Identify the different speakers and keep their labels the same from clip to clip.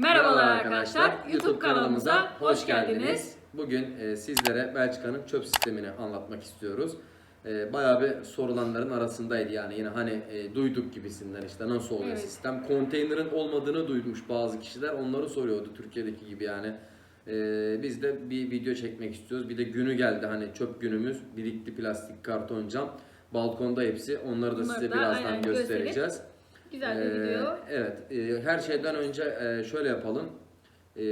Speaker 1: Merhabalar arkadaşlar, YouTube kanalımıza hoş geldiniz.
Speaker 2: Bugün e, sizlere Belçika'nın çöp sistemini anlatmak istiyoruz. E, bayağı bir sorulanların arasındaydı yani yine hani e, duyduk gibisinden işte nasıl oluyor
Speaker 1: Evet.
Speaker 2: sistem. Konteynerin olmadığını duymuş bazı kişiler onları soruyordu Türkiye'deki gibi yani. E, biz de bir video çekmek istiyoruz. Bir de günü geldi hani çöp günümüz. Birikti plastik, karton, cam. Balkonda hepsi. Onları da
Speaker 1: Bunları
Speaker 2: size
Speaker 1: da
Speaker 2: birazdan
Speaker 1: aynen
Speaker 2: göstereceğiz.
Speaker 1: Güzel
Speaker 2: Ee,
Speaker 1: video.
Speaker 2: Evet. e, her şeyden önce e, şöyle yapalım. E,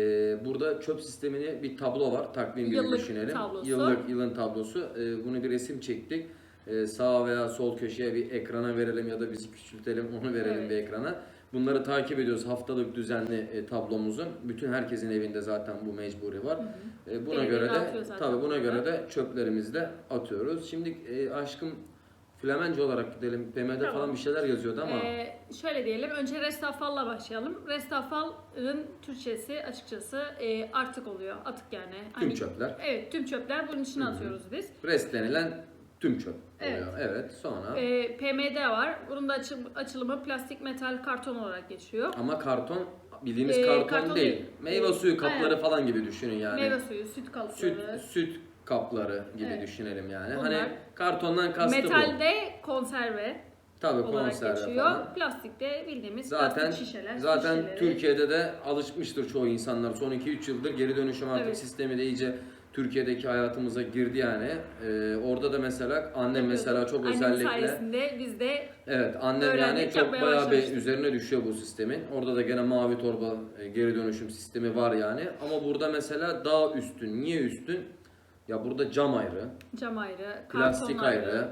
Speaker 2: burada çöp sistemini bir tablo var. Takvim gibi
Speaker 1: Yıllık
Speaker 2: düşünelim.
Speaker 1: tablosu.
Speaker 2: Yıllık yılın tablosu. E, bunu bir resim çektik. E, sağ veya sol köşeye bir ekrana verelim ya da bizi küçültelim onu verelim
Speaker 1: Evet.
Speaker 2: bir ekrana. Bunları takip ediyoruz haftalık düzenli e, tablomuzun. Bütün herkesin evinde zaten bu mecburi var. E, buna
Speaker 1: Belediye
Speaker 2: göre de
Speaker 1: zaten
Speaker 2: tabii buna göre de çöplerimizi de atıyoruz. Şimdi e, aşkım Flemenci olarak gidelim. BM'de
Speaker 1: Tamam.
Speaker 2: falan bir şeyler yazıyordu ama
Speaker 1: Ee, şöyle diyelim, önce Restafal'la başlayalım. Restafal'ın Türkçesi açıkçası e, artık oluyor, atık yani.
Speaker 2: tüm
Speaker 1: Hani-
Speaker 2: çöpler.
Speaker 1: Evet, tüm çöpler bunun içine atıyoruz biz.
Speaker 2: Rest denilen tüm çöp
Speaker 1: Evet.
Speaker 2: oluyor. Evet. Sonra
Speaker 1: Ee, PMD var, bunun da açı- açılımı plastik, metal, karton olarak geçiyor.
Speaker 2: ama karton bildiğimiz
Speaker 1: Ee,
Speaker 2: karton,
Speaker 1: karton
Speaker 2: değil.
Speaker 1: değil.
Speaker 2: Meyve suyu kapları
Speaker 1: aynen.
Speaker 2: falan gibi düşünün yani.
Speaker 1: Meyve suyu, süt
Speaker 2: süt
Speaker 1: kalıpları.
Speaker 2: süt kapları gibi
Speaker 1: Evet.
Speaker 2: düşünelim yani.
Speaker 1: Bunlar-
Speaker 2: Hani kartondan kastı bu.
Speaker 1: Metalde konserve
Speaker 2: Tabii
Speaker 1: olarak
Speaker 2: konserve
Speaker 1: geçiyor.
Speaker 2: falan.
Speaker 1: Plastikte bildiğimiz
Speaker 2: Zaten
Speaker 1: plastik şişeler. su
Speaker 2: zaten
Speaker 1: şişeleri.
Speaker 2: Türkiye'de de alışmıştır çoğu insanlar. Son 2-3 yıldır geri dönüşüm artık
Speaker 1: Evet.
Speaker 2: sistemi de iyice Türkiye'deki hayatımıza girdi yani. Ee, orada da mesela annem mesela çok
Speaker 1: Annemin
Speaker 2: özellikle
Speaker 1: sayesinde biz de
Speaker 2: Evet annem
Speaker 1: Öğrendik,
Speaker 2: yani çok
Speaker 1: yapmaya
Speaker 2: bayağı bir
Speaker 1: başlamıştık.
Speaker 2: üzerine düşüyor bu sistemin. Orada da gene mavi torba e, geri dönüşüm sistemi var yani. Ama burada mesela daha üstün. Niye üstün? Ya burada cam ayrı,
Speaker 1: cam ayrı,
Speaker 2: plastik
Speaker 1: karton
Speaker 2: ayrı,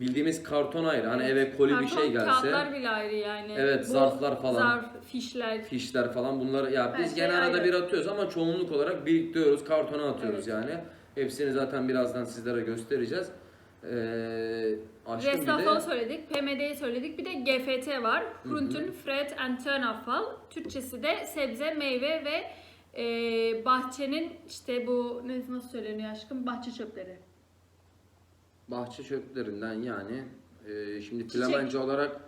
Speaker 2: bildiğimiz karton ayrı. Hani
Speaker 1: Evet.
Speaker 2: eve koli bir
Speaker 1: Karton
Speaker 2: şey gelse,
Speaker 1: kağıtlar bile ayrı yani.
Speaker 2: Evet,
Speaker 1: Bu
Speaker 2: zarflar falan.
Speaker 1: Zarf, fişler.
Speaker 2: fişler falan bunları ya
Speaker 1: Her
Speaker 2: biz
Speaker 1: şey
Speaker 2: gene arada
Speaker 1: ayrı.
Speaker 2: bir atıyoruz ama çoğunluk olarak biriktiriyoruz, kartona atıyoruz
Speaker 1: Evet.
Speaker 2: yani. Hepsini zaten birazdan sizlere göstereceğiz. Ee, bir de
Speaker 1: Restafal söyledik, PMD'yi söyledik. Bir de GFT var. Grunten, Fred and Turnafal. Türkçesi de sebze, meyve ve e, bahçenin işte bu ne nasıl söyleniyor aşkım? Bahçe çöpleri.
Speaker 2: bahçe çöplerinden yani e, şimdi
Speaker 1: Çiçek.
Speaker 2: flamence olarak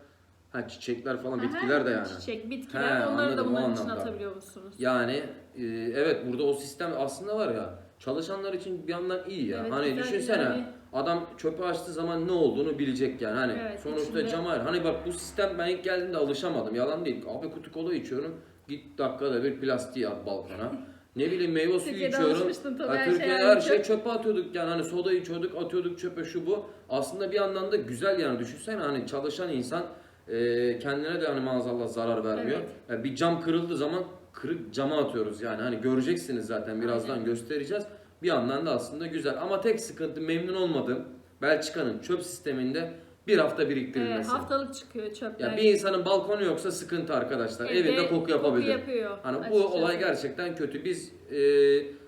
Speaker 2: ha çiçekler falan
Speaker 1: Aha,
Speaker 2: bitkiler de yani.
Speaker 1: Çiçek, bitkiler.
Speaker 2: He,
Speaker 1: onları da
Speaker 2: anladım, o
Speaker 1: bunların
Speaker 2: anlamda.
Speaker 1: atabiliyor musunuz?
Speaker 2: Yani e, evet burada o sistem aslında var ya çalışanlar için bir yandan iyi ya.
Speaker 1: Evet,
Speaker 2: hani
Speaker 1: güzel,
Speaker 2: düşünsene
Speaker 1: yani-
Speaker 2: adam çöpü açtığı zaman ne olduğunu bilecek yani. Hani
Speaker 1: Evet,
Speaker 2: sonuçta
Speaker 1: içinde-
Speaker 2: cam ayrı. Hani bak bu sistem ben ilk geldiğimde alışamadım. Yalan değil. Abi kutu kola içiyorum. Git dakikada bir plastiği at balkona. Ne bileyim meyve suyu
Speaker 1: Türkiye'de
Speaker 2: içiyorum.
Speaker 1: alışmıştın tabii,
Speaker 2: Ha,
Speaker 1: her şey
Speaker 2: Türkiye'de
Speaker 1: aynı
Speaker 2: her şey
Speaker 1: çöp.
Speaker 2: çöpe atıyorduk yani hani soda içiyorduk, atıyorduk çöpe şu bu. Aslında bir yandan da güzel yani düşünsene hani çalışan insan e, kendine de hani maazallah zarar vermiyor.
Speaker 1: Evet.
Speaker 2: Ya bir cam kırıldığı zaman kırık cama atıyoruz yani hani göreceksiniz zaten birazdan
Speaker 1: Aynen.
Speaker 2: göstereceğiz. Bir yandan da aslında güzel ama tek sıkıntı memnun olmadığım Belçika'nın çöp sisteminde bir hafta biriktirilmesi.
Speaker 1: haftalık çıkıyor çöpler.
Speaker 2: ya bir insanın balkonu yoksa sıkıntı arkadaşlar.
Speaker 1: Evde
Speaker 2: Evinde koku yapabilir.
Speaker 1: yapıyor.
Speaker 2: Hani bu olay gerçekten kötü. Biz e,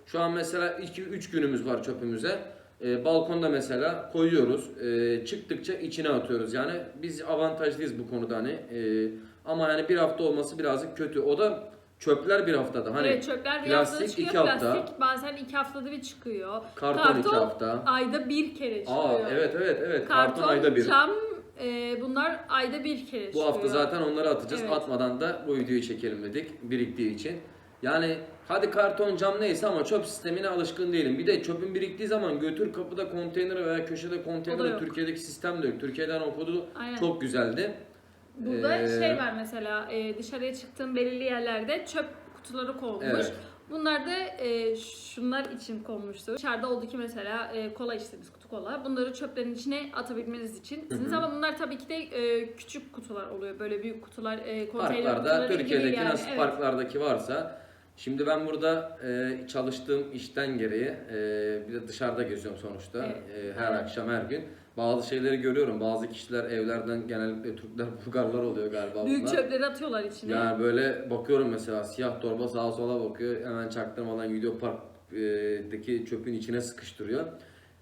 Speaker 2: şu an mesela 2-3 günümüz var çöpümüze. E, balkonda mesela koyuyoruz. E, çıktıkça içine atıyoruz. Yani biz avantajlıyız bu konuda hani. E, ama yani bir hafta olması birazcık kötü. O da çöpler bir haftada. Hani
Speaker 1: evet çöpler bir
Speaker 2: plastik
Speaker 1: haftada çıkıyor.
Speaker 2: iki hafta.
Speaker 1: Plastik bazen iki haftada bir çıkıyor.
Speaker 2: karton, iki hafta.
Speaker 1: ayda bir kere çıkıyor.
Speaker 2: Aa evet evet evet.
Speaker 1: Karton,
Speaker 2: Karton, ayda bir.
Speaker 1: cam e, bunlar ayda bir kere çıkıyor.
Speaker 2: Bu hafta zaten onları atacağız.
Speaker 1: Evet.
Speaker 2: Atmadan da bu videoyu çekelim dedik biriktiği için. Yani hadi karton cam neyse ama çöp sistemine alışkın değilim. Bir de çöpün biriktiği zaman götür kapıda konteyner veya köşede
Speaker 1: O da
Speaker 2: konteyner
Speaker 1: yok.
Speaker 2: Türkiye'deki sistem de yok. Türkiye'den okudu
Speaker 1: Aynen.
Speaker 2: çok güzeldi.
Speaker 1: Burada
Speaker 2: Ee,
Speaker 1: şey var mesela e, dışarıya çıktığım belirli yerlerde çöp kutuları konmuş.
Speaker 2: Evet.
Speaker 1: Bunlar da e, şunlar için konmuştu. Dışarıda oldu ki mesela e, kola içtiniz kutu kola. Bunları çöplerin içine atabilmeniz için. Sizin ama bunlar tabii ki de e, küçük kutular oluyor. Böyle büyük kutular, e, konteyner
Speaker 2: Parklarda
Speaker 1: kutuları
Speaker 2: Türkiye'deki
Speaker 1: yani.
Speaker 2: nasıl
Speaker 1: Evet.
Speaker 2: parklardaki varsa Şimdi ben burada e, çalıştığım işten gereği e, bir de dışarıda geziyorum sonuçta
Speaker 1: Evet.
Speaker 2: E, her akşam her gün. Bazı şeyleri görüyorum. Bazı kişiler evlerden genellikle Türkler, Bulgarlar oluyor galiba
Speaker 1: Büyük
Speaker 2: bunlar.
Speaker 1: çöpleri atıyorlar içine.
Speaker 2: Yani böyle bakıyorum mesela siyah torba sağa sola bakıyor. Hemen çaktırmadan gidiyor parktaki çöpün içine sıkıştırıyor.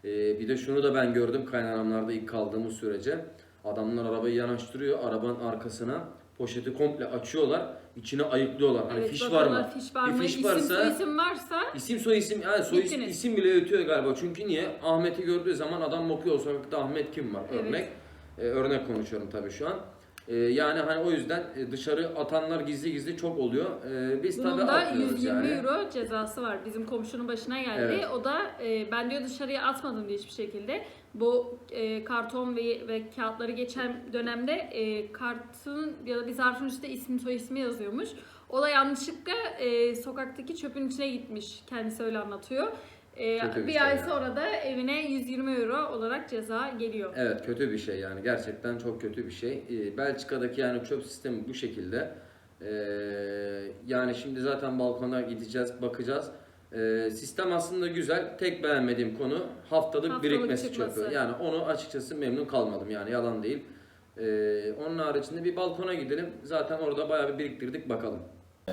Speaker 2: E, bir de şunu da ben gördüm kaynanamlarda ilk kaldığımız sürece. Adamlar arabayı yanaştırıyor. Arabanın arkasına poşeti komple açıyorlar. İçine ayıklıyorlar. Hani
Speaker 1: Evet,
Speaker 2: fiş var
Speaker 1: bakıyorlar,
Speaker 2: mı?
Speaker 1: Fiş var
Speaker 2: Bir fiş
Speaker 1: isim,
Speaker 2: varsa-
Speaker 1: soy isim varsa
Speaker 2: İsim soy isim yani soy isim,
Speaker 1: Bittiniz.
Speaker 2: isim bile ötüyor galiba. Çünkü niye? Ahmet'i gördüğü zaman adam bakıyor o sokakta Ahmet kim var
Speaker 1: Evet.
Speaker 2: örnek. Ee, örnek konuşuyorum tabii şu an. E, yani hani o yüzden e, dışarı atanlar gizli gizli çok oluyor. E, biz tabii
Speaker 1: Bunun da
Speaker 2: atmıyoruz
Speaker 1: 120
Speaker 2: yani.
Speaker 1: euro cezası var. Bizim komşunun başına geldi.
Speaker 2: Evet.
Speaker 1: O da e, ben diyor dışarıya atmadım diyor hiçbir şekilde. Bu e, karton ve, ve kağıtları geçen dönemde e, kartın ya da bir zarfın üstünde ismi soy ismi yazıyormuş. O da yanlışlıkla e, sokaktaki çöpün içine gitmiş. Kendisi öyle anlatıyor. E,
Speaker 2: Kötü bir
Speaker 1: bir
Speaker 2: şey
Speaker 1: ay
Speaker 2: ya.
Speaker 1: sonra da evine 120 euro olarak ceza geliyor.
Speaker 2: Evet kötü bir şey yani gerçekten çok kötü bir şey. Ee, Belçika'daki yani çöp sistemi bu şekilde. Ee, yani şimdi zaten balkona gideceğiz bakacağız. Ee, sistem aslında güzel. Tek beğenmediğim konu haftalık,
Speaker 1: Haftalık
Speaker 2: birikmesi
Speaker 1: çıkması.
Speaker 2: çöpü. Yani onu açıkçası memnun kalmadım yani yalan değil. Ee, onun haricinde bir balkona gidelim. Zaten orada bayağı bir biriktirdik bakalım. Ee,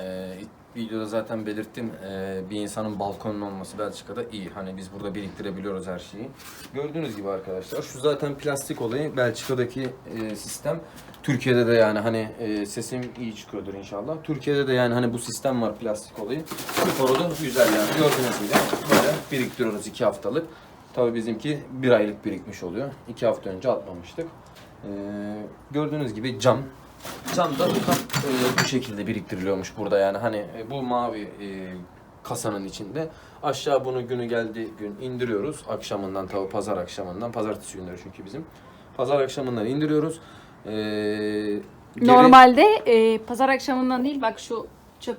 Speaker 2: videoda zaten belirttim ee, bir insanın balkonun olması Belçika'da iyi. Hani biz burada biriktirebiliyoruz her şeyi. Gördüğünüz gibi arkadaşlar şu zaten plastik olayı Belçika'daki e, sistem. Türkiye'de de yani hani e, sesim iyi çıkıyordur inşallah. Türkiye'de de yani hani bu sistem var plastik olayı. Bu konuda güzel yani gördüğünüz gibi böyle biriktiriyoruz iki haftalık. Tabii bizimki bir aylık birikmiş oluyor. İki hafta önce atmamıştık. Ee, gördüğünüz gibi cam. Cam da tam e, bu şekilde biriktiriliyormuş burada yani hani e, bu mavi e, kasanın içinde. Aşağı bunu günü geldi gün indiriyoruz. Akşamından tabii pazar akşamından. Pazartesi günleri çünkü bizim. Pazar akşamından indiriyoruz. Ee, geri-
Speaker 1: Normalde e, pazar akşamından değil bak şu çöp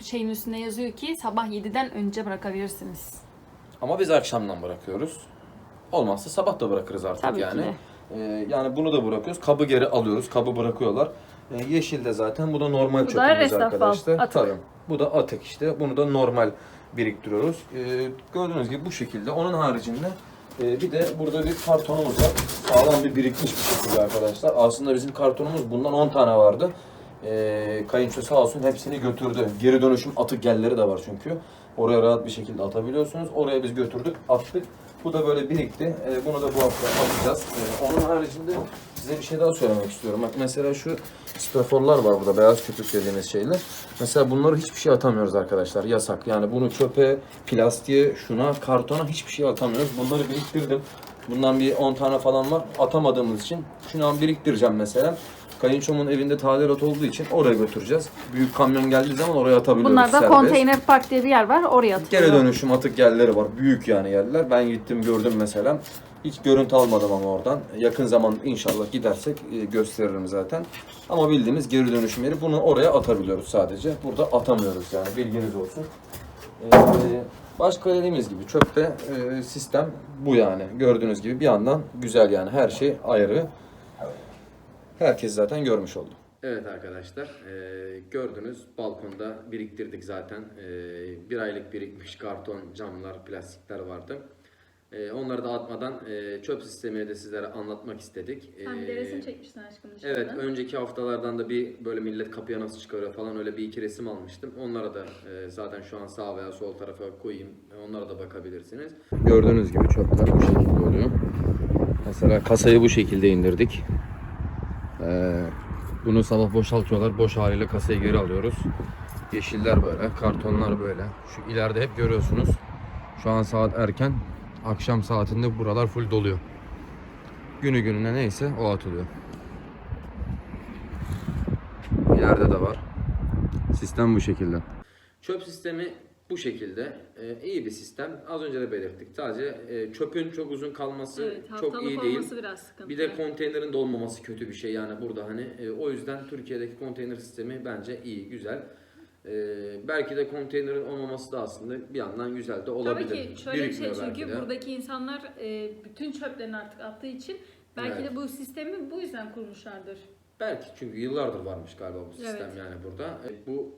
Speaker 1: şeyin üstünde yazıyor ki sabah 7'den önce bırakabilirsiniz.
Speaker 2: Ama biz akşamdan bırakıyoruz. Olmazsa sabah da bırakırız artık
Speaker 1: Tabii ki
Speaker 2: yani.
Speaker 1: de.
Speaker 2: Ee, yani bunu da bırakıyoruz. Kabı geri alıyoruz. Kabı bırakıyorlar. Ee, yeşil de zaten bu da normal
Speaker 1: Bu da
Speaker 2: çöpümüz
Speaker 1: restafal,
Speaker 2: arkadaşlar.
Speaker 1: atık.
Speaker 2: Tabii. Bu da atık işte. Bunu da normal biriktiriyoruz. Ee, gördüğünüz gibi bu şekilde. Onun haricinde e, bir de burada bir kartonumuz var. Sağlam bir birikmiş bir şekilde arkadaşlar. Aslında bizim kartonumuz bundan 10 tane vardı. Ee, kayınço sağ olsun hepsini götürdü. Geri dönüşüm atık yerleri de var çünkü. Oraya rahat bir şekilde atabiliyorsunuz. Oraya biz götürdük, attık. Bu da böyle birikti. Ee, bunu da bu hafta atacağız. Ee, onun haricinde size bir şey daha söylemek istiyorum. Bak mesela şu straforlar var burada, beyaz köpük dediğimiz şeyler. Mesela bunları hiçbir şey atamıyoruz arkadaşlar. Yasak. Yani bunu çöpe, plastiğe, şuna, kartona hiçbir şey atamıyoruz. Bunları biriktirdim. Bundan bir 10 tane falan var. Atamadığımız için şunu an biriktireceğim mesela. Kayınçomun evinde tadilat olduğu için oraya götüreceğiz. Büyük kamyon geldiği zaman oraya atabiliyoruz.
Speaker 1: Bunlarda
Speaker 2: serbest.
Speaker 1: konteyner park diye bir yer var oraya atılıyor.
Speaker 2: Geri dönüşüm atık yerleri var. Büyük yani yerler. Ben gittim gördüm mesela. Hiç görüntü almadım ama oradan. Yakın zaman inşallah gidersek e, gösteririm zaten. Ama bildiğimiz geri dönüşüm yeri. Bunu oraya atabiliyoruz sadece. Burada atamıyoruz yani bilginiz olsun. Ee, başka dediğimiz gibi çöpte e, sistem bu yani. Gördüğünüz gibi bir yandan güzel yani her şey ayrı. Herkes zaten görmüş oldu. Evet arkadaşlar e, gördünüz balkonda biriktirdik zaten E, bir aylık birikmiş karton camlar plastikler vardı. E, onları da atmadan e, çöp sistemini de sizlere anlatmak istedik.
Speaker 1: Sen bir de
Speaker 2: E,
Speaker 1: resim çekmiştin aşkım dışarıda.
Speaker 2: Evet, önceki haftalardan da bir böyle millet kapıya nasıl çıkarıyor falan öyle bir iki resim almıştım. Onlara da e, zaten şu an sağ veya sol tarafa koyayım. E, Onlara da bakabilirsiniz. Gördüğünüz gibi çöpler bu şekilde oluyor. Mesela kasayı bu şekilde indirdik. Ee, bunu sabah boşaltıyorlar. Boş haliyle kasayı geri alıyoruz. Yeşiller böyle, kartonlar böyle. Şu ileride hep görüyorsunuz. Şu an saat erken. Akşam saatinde buralar full doluyor. Günü gününe neyse o atılıyor. İleride de var. Sistem bu şekilde. Çöp sistemi bu şekilde. Ee, iyi bir sistem. Az önce de belirttik. Sadece e, çöpün çok uzun kalması
Speaker 1: Evet,
Speaker 2: çok iyi değil.
Speaker 1: biraz sıkıntı.
Speaker 2: Bir de konteynerin dolmaması kötü bir şey yani burada hani. E, o yüzden Türkiye'deki konteyner sistemi bence iyi, güzel. E, belki de konteynerin olmaması da aslında bir yandan güzel de olabilir.
Speaker 1: Tabii ki şöyle bir şey çünkü
Speaker 2: de.
Speaker 1: buradaki insanlar e, bütün çöplerini artık attığı için belki
Speaker 2: Evet.
Speaker 1: de bu sistemi bu yüzden kurmuşlardır.
Speaker 2: Belki çünkü yıllardır varmış galiba bu sistem
Speaker 1: Evet.
Speaker 2: yani burada. E, Bu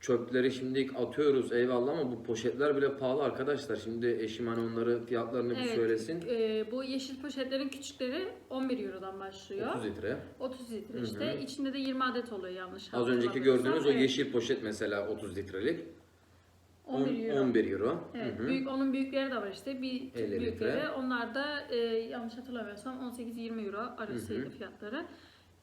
Speaker 2: çöpleri şimdi atıyoruz eyvallah ama bu poşetler bile pahalı arkadaşlar. Şimdi eşim hani onları fiyatlarını bir söylesin.
Speaker 1: e, bu yeşil poşetlerin küçükleri 11 Euro'dan başlıyor.
Speaker 2: 30 litre.
Speaker 1: 30 litre işte. İçinde de 20 adet oluyor yanlış
Speaker 2: Az önceki
Speaker 1: hatırlamıyorsam.
Speaker 2: gördüğünüz o
Speaker 1: Evet,
Speaker 2: yeşil poşet mesela 30 litrelik.
Speaker 1: 11
Speaker 2: On-
Speaker 1: euro.
Speaker 2: 11 euro.
Speaker 1: Evet,
Speaker 2: Hı hı.
Speaker 1: büyük onun büyükleri de var işte. Bir
Speaker 2: 50 litre.
Speaker 1: büyükleri. Onlar da e, yanlış hatırlamıyorsam 18-20 euro arasıydı
Speaker 2: hı.
Speaker 1: fiyatları.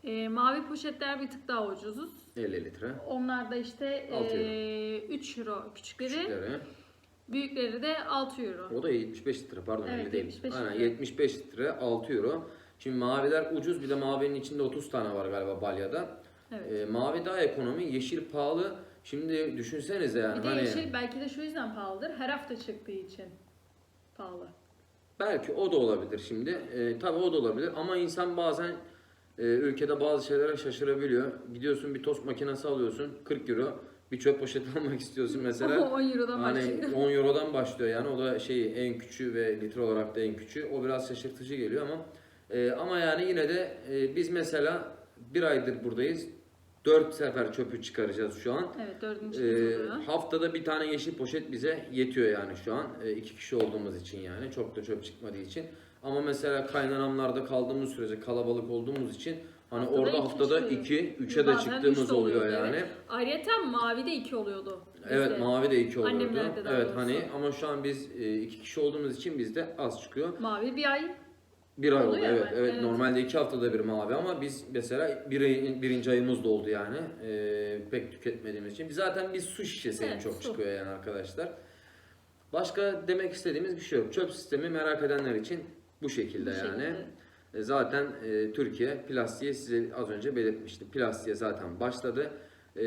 Speaker 1: E, mavi poşetler bir tık daha ucuz.
Speaker 2: 50 litre.
Speaker 1: Onlar da işte
Speaker 2: Altı
Speaker 1: e, 3 euro küçükleri,
Speaker 2: Küçükleri.
Speaker 1: büyükleri de 6 euro.
Speaker 2: O da 75 litre pardon
Speaker 1: Evet,
Speaker 2: 50 değil.
Speaker 1: 75
Speaker 2: Aynen
Speaker 1: litre.
Speaker 2: 75 litre 6 euro. Şimdi maviler ucuz bir de mavinin içinde 30 tane var galiba balyada.
Speaker 1: Evet.
Speaker 2: Ee, mavi daha ekonomi, yeşil pahalı. Şimdi düşünsenize yani
Speaker 1: bir de
Speaker 2: hani
Speaker 1: yeşil belki de şu yüzden pahalıdır. Her hafta çıktığı için pahalı.
Speaker 2: belki o da olabilir şimdi. Ee, tabii o da olabilir ama insan bazen e, ülkede bazı şeylere şaşırabiliyor. Gidiyorsun bir tost makinesi alıyorsun 40 euro. Bir çöp poşeti almak istiyorsun mesela.
Speaker 1: 10 Euro'dan
Speaker 2: Hani
Speaker 1: başlıyor.
Speaker 2: 10 Euro'dan başlıyor yani o da şey en küçüğü ve litre olarak da en küçüğü. O biraz şaşırtıcı geliyor ama e, ama yani yine de e, biz mesela bir aydır buradayız. 4 sefer çöpü çıkaracağız şu an.
Speaker 1: Evet dördüncü
Speaker 2: E,
Speaker 1: oluyor.
Speaker 2: haftada bir tane yeşil poşet bize yetiyor yani şu an. E, iki kişi olduğumuz için yani çok da çöp çıkmadığı için. Ama mesela kaynanamlarda kaldığımız sürece kalabalık olduğumuz için hani
Speaker 1: Haftada
Speaker 2: orada
Speaker 1: iki
Speaker 2: haftada
Speaker 1: çıkıyor.
Speaker 2: 2 3'e de
Speaker 1: Bazen üç
Speaker 2: çıktığımız
Speaker 1: de
Speaker 2: oluyor
Speaker 1: oluyordu,
Speaker 2: yani.
Speaker 1: evet. Ayrıca mavide 2 oluyordu. bizde.
Speaker 2: Evet mavi de 2 oluyordu.
Speaker 1: Annemlerde daha
Speaker 2: Evet
Speaker 1: doğrusu.
Speaker 2: hani ama şu an biz 2 kişi olduğumuz için bizde az çıkıyor.
Speaker 1: Mavi bir ay.
Speaker 2: Bir ay oldu
Speaker 1: Oluyor
Speaker 2: evet.
Speaker 1: hemen,
Speaker 2: Evet
Speaker 1: evet.
Speaker 2: normalde 2 haftada bir mavi ama biz mesela bir ay, birinci ayımız da oldu yani. Ee, pek tüketmediğimiz için. Biz zaten biz su şişesi en
Speaker 1: Evet,
Speaker 2: çok
Speaker 1: su.
Speaker 2: çıkıyor yani arkadaşlar. Başka demek istediğimiz bir şey yok. Çöp sistemi merak edenler için bu şekilde
Speaker 1: Bu
Speaker 2: yani.
Speaker 1: şekilde.
Speaker 2: E, Zaten e, Türkiye plastiğe size az önce belirtmiştim. Plastiğe zaten başladı. E,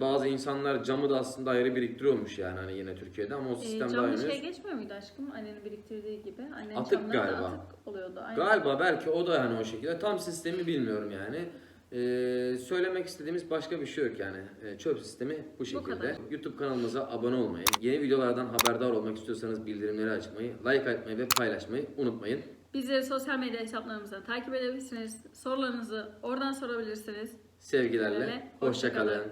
Speaker 2: bazı insanlar camı da aslında ayrı biriktiriyormuş yani hani yine Türkiye'de ama o sistem daha
Speaker 1: camı
Speaker 2: henüz.
Speaker 1: şey geçmiyor muydu aşkım? Annenin biriktirdiği gibi. Annenin
Speaker 2: Atık galiba.
Speaker 1: Atık oluyordu. Aynen.
Speaker 2: Galiba belki o da yani o şekilde. Tam sistemi bilmiyorum yani. E, söylemek istediğimiz başka bir şey yok yani. E, çöp sistemi bu şekilde.
Speaker 1: kadar.
Speaker 2: YouTube kanalımıza abone olmayı, yeni videolardan haberdar olmak istiyorsanız bildirimleri açmayı, like atmayı ve paylaşmayı unutmayın.
Speaker 1: Bizleri sosyal medya hesaplarımızdan takip edebilirsiniz. Sorularınızı oradan sorabilirsiniz.
Speaker 2: Sevgilerle,
Speaker 1: Sevgilerle,
Speaker 2: hoşça kalın.